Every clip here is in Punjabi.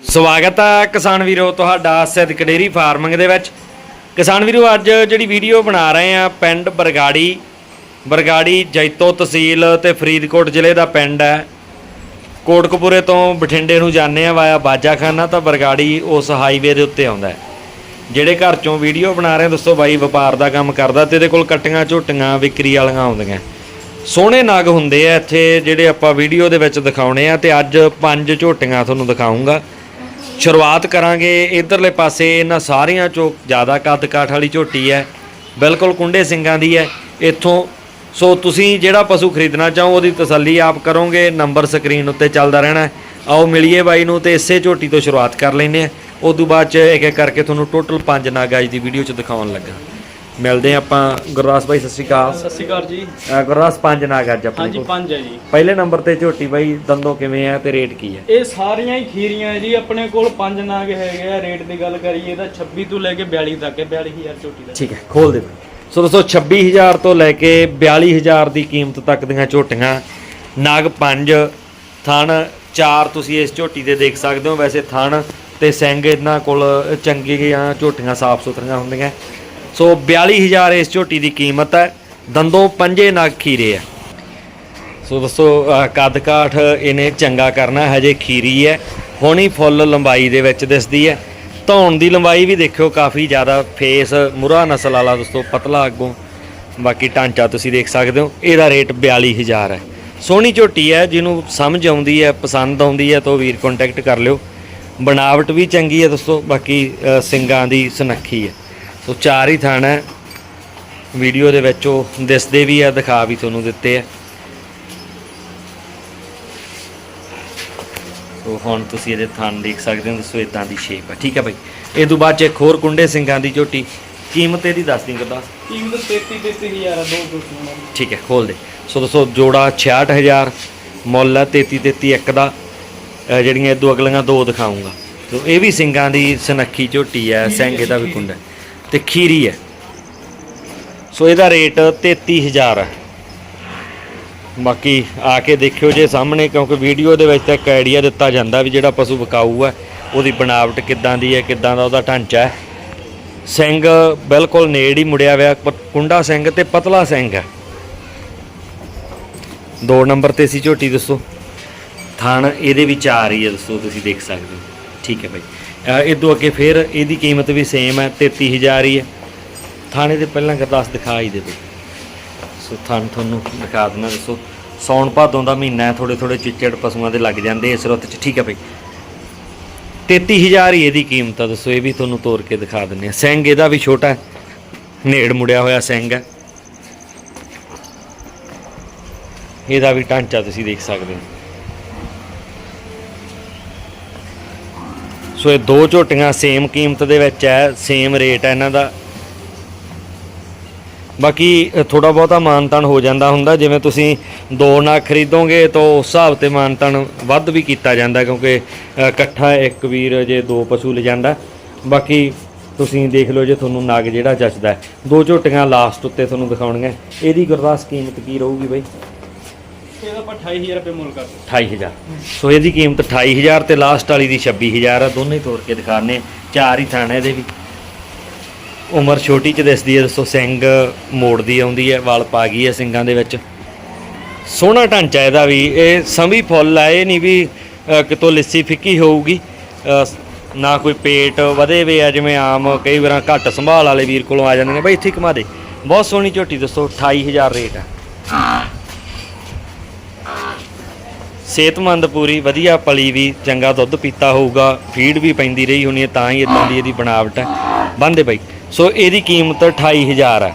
ਸਵਾਗਤ ਹੈ ਕਿਸਾਨ ਵੀਰੋ ਤੁਹਾਡਾ ਸਿੱਧਕ ਡੇਰੀ ਫਾਰਮਿੰਗ ਦੇ ਵਿੱਚ। ਕਿਸਾਨ ਵੀਰੋ, ਅੱਜ ਜਿਹੜੀ ਵੀਡੀਓ ਬਣਾ ਰਹੇ ਆ ਪਿੰਡ ਬਰਗਾੜੀ ਬਰਗਾੜੀ ਜੈਤੋ ਤਹਿਸੀਲ ਤੇ ਫਰੀਦਕੋਟ ਜ਼ਿਲ੍ਹੇ ਦਾ ਪਿੰਡ ਹੈ। ਕੋਟਕਪੂਰੇ ਤੋਂ ਬਠਿੰਡੇ ਨੂੰ ਜਾਂਦੇ ਆ ਵਾਇਆ ਬਾਜਾਖਾਨਾ, ਤਾਂ ਬਰਗਾੜੀ ਉਸ ਹਾਈਵੇ ਦੇ ਉੱਤੇ ਆਉਂਦਾ ਜਿਹੜੇ ਘਰ ਚੋਂ ਵੀਡੀਓ ਬਣਾ ਰਹੇ ਦੱਸੋ ਬਾਈ, ਵਪਾਰ ਦਾ ਕੰਮ ਕਰਦਾ ਤੇ ਇਹਦੇ ਕੋਲ ਕਟੀਆਂ ਝੋਟੀਆਂ, ਵਿਕਰੀ ਵਾਲੀਆਂ ਆਉਂਦੀਆਂ। ਸੋਹਣੇ ਨਗ ਹੁੰਦੇ ਆ ਇੱਥੇ, ਜਿਹੜੇ ਆਪਾਂ ਵੀਡੀਓ ਦੇ ਵਿੱਚ ਦਿਖਾਉਣੇ ਆ ਤੇ ਅੱਜ ਪੰਜ ਝੋਟੀਆਂ ਤੁਹਾਨੂੰ ਦਿਖਾਉਂਗਾ ਸ਼ੁਰੂਆਤ ਕਰਾਂਗੇ। ਇਧਰਲੇ ਪਾਸੇ ਇਹਨਾਂ ਸਾਰਿਆਂ ਚੋਂ ਜ਼ਿਆਦਾ ਕੱਦ ਕਾਠ ਵਾਲੀ ਝੋਟੀ ਹੈ। ਬਿਲਕੁਲ ਕੁੰਡੇ ਸਿੰਘਾਂ ਦੀ ਹੈ। ਇੱਥੋਂ ਸੋ ਤੁਸੀਂ ਜਿਹੜਾ ਪਸ਼ੂ ਖਰੀਦਣਾ ਚਾਹੋ, ਉਹਦੀ ਤਸੱਲੀ ਆਪ ਕਰੋਗੇ। ਨੰਬਰ ਸਕਰੀਨ ਉੱਤੇ ਚੱਲਦਾ ਰਹਿਣਾ ਆਓ ਮਿਲੀਏ ਬਾਈ ਨੂੰ ਤੇ ਇਸੇ ਝੋਟੀ ਤੋਂ ਸ਼ੁਰੂਆਤ ਕਰ ਲੈਂਦੇ ਆ ਉਸ ਤੋਂ ਬਾਅਦ ਚ ਇੱਕ ਇੱਕ ਕਰਕੇ ਤੁਹਾਨੂੰ ਟੋਟਲ ਪੰਜ ਨਗ ਦੀ ਵੀਡੀਓ ਚ ਦਿਖਾਉਣ ਲੱਗਾ। ਮਿਲਦੇ ਹਾਂ ਆਪਾਂ। ਗੁਰਦਾਸ ਬਾਈ ਸਤਿ ਸ਼੍ਰੀ ਅਕਾਲ। ਸਤਿ ਸ਼੍ਰੀ ਅਕਾਲ ਜੀ। ਅਹ ਗੁਰਦਾਸ ਪੰਜ ਨਗ ਅੱਜ ਆਪਣੇ ਹਾਂਜੀ ਕੋਲ। ਪੰਜ ਹੈ ਜੀ। ਪਹਿਲੇ ਨੰਬਰ ਤੇ ਝੋਟੀ ਬਾਈ ਦੰਦੋਂ ਕਿਵੇਂ ਆ ਤੇ ਰੇਟ ਕੀ ਹੈ ਇਹ ਸਾਰੀਆਂ ਹੀ ਖੀਰੀਆਂ ਹੈ ਜੀ ਆਪਣੇ ਕੋਲ ਪੰਜ ਨਾਗ ਹੈਗੇ ਆ। ਰੇਟ ਦੀ ਗੱਲ ਕਰੀਏ ਤਾਂ 26 ਤੋਂ ਲੈ ਕੇ 42 ਤੱਕ ਹੈ 42000 ਝੋਟੀ ਦਾ। ਠੀਕ ਹੈ ਖੋਲ ਦੇ ਬਾਈ। ਸੋ ਦੋਸਤੋ 26000 ਤੋਂ ਲੈ ਕੇ 42000 ਦੀ ਕੀਮਤ ਤੱਕ ਦੀਆਂ ਝੋਟੀਆਂ। ਨਗ 5 ਥਣ 4 ਤੁਸੀਂ ਇਸ ਝੋਟੀ ਦੇ ਦੇਖ ਸਕਦੇ ਹੋ। ਵੈਸੇ ਥਣ ਤੇ ਸਿੰਘ ਇਹਨਾਂ ਕੋਲ ਚੰਗੀਆਂ ਝੋਟੀਆਂ ਸਾਫ਼ ਸੁਥਰੀਆਂ ਹੁੰਦੀਆਂ। ਸੋ 42000 ਇਸ ਝੋਟੀ ਦੀ ਕੀਮਤ ਹੈ। ਦੰਦੋਂ ਪੰਜੇ ਨਗ ਖੀਰੇ ਆ ਸੋ ਦੋਸਤੋ ਅਹ ਕੱਦ ਕਾਠ ਇਹਨੇ ਚੰਗਾ ਕਰਨਾ, ਹਜੇ ਖੀਰੀ ਹੈ। ਹੋਣੀ ਫੁੱਲ ਲੰਬਾਈ ਦੇ ਵਿੱਚ ਦਿਸਦੀ ਹੈ। ਧੌਣ ਦੀ ਲੰਬਾਈ ਵੀ ਦੇਖਿਓ, ਕਾਫੀ ਜ਼ਿਆਦਾ ਫੇਸ, ਮੁਰਾ ਨਸਲ ਵਾਲਾ ਦੋਸਤੋ, ਪਤਲਾ ਅੱਗੋਂ। ਬਾਕੀ ਢਾਂਚਾ ਤੁਸੀਂ ਦੇਖ ਸਕਦੇ ਹੋ, ਇਹਦਾ ਰੇਟ 42000 ਹੈ। ਸੋਹਣੀ ਝੋਟੀ ਹੈ, ਜਿਹਨੂੰ ਸਮਝ ਆਉਂਦੀ ਹੈ, ਪਸੰਦ ਆਉਂਦੀ ਹੈ, ਤਾਂ ਉਹ ਵੀਰ ਕੰਟੈਕਟ ਕਰ ਲਿਓ। ਬਣਾਵਟ ਵੀ ਚੰਗੀ ਹੈ ਦੋਸਤੋ, ਬਾਕੀ ਸਿੰਗਾਂ ਦੀ ਸੁਨੱਖੀ ਹੈ। ਸੋ ਚਾਰ ਹੀ ਥਾਣਾ ਹੈ। ਵੀਡੀਓ ਦੇ ਵਿੱਚ ਉਹ ਦਿਸਦੇ ਵੀ ਆ ਦਿਖਾ ਵੀ ਤੁਹਾਨੂੰ ਦਿੱਤੇ ਆ। ਸੋ ਹੁਣ ਤੁਸੀਂ ਇਹਦੇ ਥਣ ਦੇਖ ਸਕਦੇ ਹੋ ਦੱਸੋ ਇਦਾਂ ਦੀ ਸ਼ੇਪ ਹੈ ਠੀਕ ਹੈ ਭਾਈ ਇਹ ਤੋਂ ਬਾਅਦ ਚ ਇੱਕ ਹੋਰ ਕੁੰਡੇ ਸਿੰਘਾਂ ਦੀ ਝੋਟੀ। ਕੀਮਤ ਇਹਦੀ ਦੱਸ ਦਿੰ ਕਰਦਾ ਕੀਮਤ 33 33000 ਹੈ ਦੋ ਝੋਟੀਆਂ ਦਾ ਠੀਕ ਹੈ ਖੋਲ ਦੇ। ਸੋ ਦੱਸੋ ਜੋੜਾ 66000 ਮੁੱਲ ਹੈ 33 33 ਇੱਕ ਦਾ। ਜਿਹੜੀਆਂ ਇਦੋਂ ਅਗਲੀਆਂ ਦੋ ਦਿਖਾਉਂਗਾ। ਸੋ ਇਹ ਵੀ ਸਿੰਘਾਂ ਦੀ ਸਨੱਖੀ ਝੋਟੀ ਹੈ ਸਿੰਘ ਇਹਦਾ ਵੀ ਕੁੰਡਾ। ਤੇ ਖੀਰੀ ਹੈ। ਸੋ ਇਹਦਾ ਰੇਟ 33000 ਹੈ। ਬਾਕੀ ਆ ਕੇ ਦੇਖਿਓ ਜੇ ਸਾਹਮਣੇ, ਕਿਉਂਕਿ ਵੀਡੀਓ ਦੇ ਵਿੱਚ ਤਾਂ ਇੱਕ ਆਈਡੀਆ ਦਿੱਤਾ ਜਾਂਦਾ ਵੀ ਜਿਹੜਾ ਪਸ਼ੂ ਵਿਕਾਊ ਹੈ, ਉਹਦੀ ਬਣਾਵਟ ਕਿੱਦਾਂ ਦੀ ਹੈ, ਕਿੱਦਾਂ ਦਾ ਉਹਦਾ ਢਾਂਚਾ ਹੈ। ਸਿੰਘ ਬਿਲਕੁਲ ਨੇੜ ਹੀ ਮੁੜਿਆ ਹੋਇਆ, ਪ- ਕੁੰਡਾ ਸਿੰਘ ਤੇ ਪਤਲਾ ਸਿੰਘ ਹੈ। ਦੋ ਨੰਬਰ ਤੇ ਸੀ ਝੋਟੀ ਦੱਸੋ। ਥਣ ਇਹਦੇ ਵਿੱਚ ਆ ਰਹੀ ਹੈ, ਦੱਸੋ ਤੁਸੀਂ ਦੇਖ ਸਕਦੇ ਹੋ। ਠੀਕ ਹੈ ਭਾਈ ਅਹ ਇਹ ਤੋਂ ਅੱਗੇ ਫਿਰ ਇਹਦੀ ਕੀਮਤ ਵੀ ਸੇਮ ਹੈ 33000 ਹੀ ਹੈ। ਥਾਣੇ ਦੇ ਪਹਿਲਾਂ ਗਰਦਾਸ ਦਿਖਾ ਹੀ ਦੇ ਦਿਓ ਸੋ ਥਣ ਤੁਹਾਨੂੰ ਦਿਖਾ ਦਿੰਦਾ, ਦੱਸੋ। ਸੌਣ ਭਾਦੋਂ ਦਾ ਮਹੀਨਾ ਹੈ ਥੋੜੇ ਥੋੜੇ ਚਿੱਚੜ ਪਸ਼ੂਆਂ ਦੇ ਲੱਗ ਜਾਂਦੇ ਇਸ ਰੁੱਤ 'ਚ, ਠੀਕ ਹੈ ਭਾਈ 33000 ਹੀ ਇਹਦੀ ਕੀਮਤ ਆ, ਦੱਸੋ, ਇਹ ਵੀ ਤੁਹਾਨੂੰ ਤੋੜ ਕੇ ਦਿਖਾ ਦਿੰਨੇ ਆ ਸਿੰਘ ਇਹਦਾ ਵੀ ਛੋਟਾ ਨੇੜ ਮੁੜਿਆ ਹੋਇਆ ਸਿੰਘ ਹੈ। ਇਹਦਾ ਵੀ ਢਾਂਚਾ ਤੁਸੀਂ ਦੇਖ ਸਕਦੇ ਹੋ। ਸੋ ਇਹ ਦੋ ਝੋਟੀਆਂ ਸੇਮ ਕੀਮਤ ਦੇ ਵਿੱਚ ਹੈ ਸੇਮ ਰੇਟ ਹੈ ਇਹਨਾਂ ਦਾ। ਬਾਕੀ ਥੋੜਾ ਬਹੁਤਾ ਮਾਨਤਨ ਹੋ ਜਾਂਦਾ ਹੁੰਦਾ, ਜਿਵੇਂ ਤੁਸੀਂ ਦੋ ਨਾ ਖਰੀਦੋਗੇ ਤਾਂ ਉਸ ਹਿਸਾਬ ਤੇ ਮਾਨਤਨ ਵੱਧ ਵੀ ਕੀਤਾ ਜਾਂਦਾ, ਕਿਉਂਕਿ ਇਕੱਠਾ ਇੱਕ ਵੀਰ ਜੇ ਦੋ ਪਸ਼ੂ ਲੈ ਜਾਂਦਾ। ਬਾਕੀ, ਤੁਸੀਂ ਦੇਖ ਲਓ ਜੇ ਤੁਹਾਨੂੰ ਨਾਗ ਜਿਹੜਾ ਜੱਚਦਾ ਦੋ ਝੋਟੀਆਂ ਲਾਸਟ ਉੱਤੇ ਤੁਹਾਨੂੰ ਦਿਖਾਉਣੀਆਂ। ਇਹਦੀ ਗੁਰਦਾਸ ਕੀਮਤ ਕੀ ਰਹੂਗੀ ਬਈ? ਇਹਦਾ ਆਪਾਂ 28000 ਰੁਪਏ ਮੁੱਲ ਕਰਦੇ 28000 ਸੋ ਇਹਦੀ ਕੀਮਤ 28000 ਤੇ ਲਾਸਟ ਵਾਲੀ ਦੀ 26000 ਆ, ਦੋਨੇ ਤੋੜ ਕੇ ਦਿਖਾਣੇ ਚਾਰ ਹੀ ਥਾਣੇ ਇਹਦੇ ਵੀ। ਉਮਰ ਛੋਟੀ ਚ ਦਿਸਦੀ ਹੈ, ਦੱਸੋ, ਸਿੰਘ ਮੋੜਦੀ ਆਉਂਦੀ ਹੈ, ਵਾਲ ਪਾ ਗਈ ਹੈ ਸਿੰਘਾਂ ਦੇ ਵਿੱਚ। ਸੋਹਣਾ ਢਾਂਚਾ ਇਹਦਾ ਵੀ। ਇਹ ਸੰਭੀ ਫੁੱਲ ਆ, ਇਹ ਨਹੀਂ ਵੀ ਕਿਤੋਂ ਲਿੱਸੀ ਫਿੱਕੀ ਹੋਊਗੀ। ਨਾ ਕੋਈ ਪੇਟ ਵਧੇ ਵੇ ਆ, ਜਿਵੇਂ ਆਮ ਕਈ ਵਾਰਾਂ ਘੱਟ ਸੰਭਾਲ ਵਾਲੇ ਵੀਰ ਕੋਲੋਂ ਆ ਜਾਂਦੇ ਨੇ। ਬਈ ਇੱਥੇ ਹੀ ਦੇ। ਬਹੁਤ ਸੋਹਣੀ ਝੋਟੀ, ਦੱਸੋ 28000 ਰੇਟ ਆ। ਸਿਹਤਮੰਦ ਪੂਰੀ, ਵਧੀਆ ਪਲੀ ਵੀ, ਚੰਗਾ ਦੁੱਧ ਪੀਤਾ ਹੋਊਗਾ, ਫੀਡ ਵੀ ਪੈਂਦੀ ਰਹੀ ਹੋਣੀ ਹੈ, ਤਾਂ ਹੀ ਇਦਾਂ ਦੀ ਇਹਦੀ ਬਣਾਵਟ ਹੈ। ਬੰਦੇ ਬਾਈ। ਸੋ ਇਹਦੀ ਕੀਮਤ 28000 ਹੈ।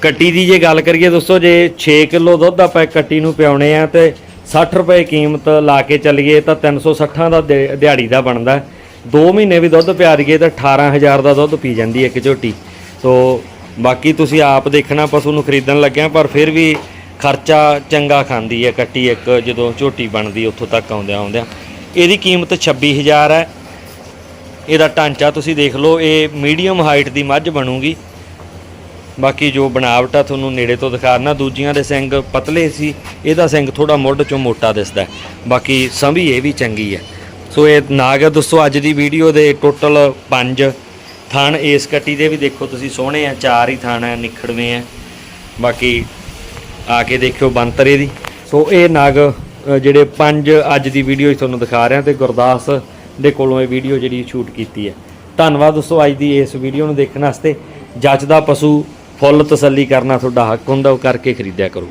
ਕੱਟੀ ਦੀ ਜੇ ਗੱਲ ਕਰੀਏ ਦੋਸਤੋ, ਜੇ 6 ਕਿਲੋ ਦੁੱਧ ਆਪਾਂ ਕੱਟੀ ਨੂੰ ਪਿਆਉਣੇ ਆ ਤੇ 60 ਰੁਪਏ ਕੀਮਤ ਲਾ ਕੇ ਚੱਲੀਏ ਤਾਂ 360 ਦਾ ਦਿ- ਦਿਹਾੜੀ ਦਾ ਬਣਦਾ। 2 ਮਹੀਨੇ ਵੀ ਦੁੱਧ ਪਿਆ ਦਈਏ ਤਾਂ 18000 ਦਾ ਦੁੱਧ ਪੀ ਜਾਂਦੀ ਹੈ ਇੱਕ ਝੋਟੀ। ਸੋ ਬਾਕੀ ਤੁਸੀਂ ਆਪ ਦੇਖਣਾ, ਪਸ਼ੂ ਨੂੰ ਖਰੀਦਣ ਲੱਗਿਆ, ਪਰ ਫਿਰ ਵੀ ਖਰਚਾ ਚੰਗਾ ਖਾਂਦੀ ਹੈ, ਕੱਟੀ ਇੱਕ ਜਦੋਂ ਝੋਟੀ ਬਣਦੀ, ਉੱਥੋਂ ਤੱਕ ਆਉਂਦਿਆਂ ਆਉਂਦਿਆਂ। ਇਹਦੀ ਕੀਮਤ 26000 ਹੈ। ਇਹਦਾ ਢਾਂਚਾ ਤੁਸੀਂ ਦੇਖ ਲਓ, ਇਹ ਮੀਡੀਅਮ ਹਾਈਟ ਦੀ ਮੱਝ ਬਣੂਗੀ। ਬਾਕੀ ਜੋ ਬਣਾਵਟ ਆ, ਤੁਹਾਨੂੰ ਨੇੜੇ ਤੋਂ ਦਿਖਾਣਾ ਦੂਜੀਆਂ ਦੇ ਸਿੰਘ ਪਤਲੇ ਸੀ, ਇਹਦਾ ਸਿੰਘ ਥੋੜਾ ਮੁੱਢ ਚੋਂ ਮੋਟਾ ਦਿਸਦਾ ਹੈ। ਬਾਕੀ ਸੰਭੀ ਇਹ ਵੀ ਚੰਗੀ ਹੈ। ਸੋ ਇਹ ਨਾਗ ਹੈ ਦੋਸਤੋ, ਅੱਜ ਦੀ ਵੀਡੀਓ ਦੇ ਟੋਟਲ 5 ਥਣ ਇਸ ਕੱਟੀ ਦੇ ਵੀ ਦੇਖੋ ਤੁਸੀਂ ਸੋਹਣੇ ਆ, ਚਾਰ ਹੀ ਥਣ ਆ, ਨਿਖੜਵੇਂ ਆ। ਬਾਕੀ ਆ ਕੇ ਦੇਖਿਓ ਬੰਤਰੇ ਦੀ। ਸੋ ਇਹ ਨਗ ਜਿਹੜੇ ਪੰਜ ਅੱਜ ਦੀ ਵੀਡੀਓ ਤੁਹਾਨੂੰ ਦਿਖਾ ਰਿਹਾ ਤੇ ਗੁਰਦਾਸ ਦੇ ਕੋਲੋਂ ਇਹ ਵੀਡੀਓ ਜਿਹੜੀ ਸ਼ੂਟ ਕੀਤੀ ਹੈ। ਧੰਨਵਾਦ ਦੋਸਤੋ, ਅੱਜ ਦੀ ਇਸ ਵੀਡੀਓ ਨੂੰ ਦੇਖਣ ਵਾਸਤੇ। ਜੱਜ ਦਾ ਪਸ਼ੂ ਫੁੱਲ ਤਸੱਲੀ ਕਰਨਾ ਤੁਹਾਡਾ ਹੱਕ ਹੁੰਦਾ, ਉਹ ਕਰਕੇ ਖਰੀਦਿਆ ਕਰੋ।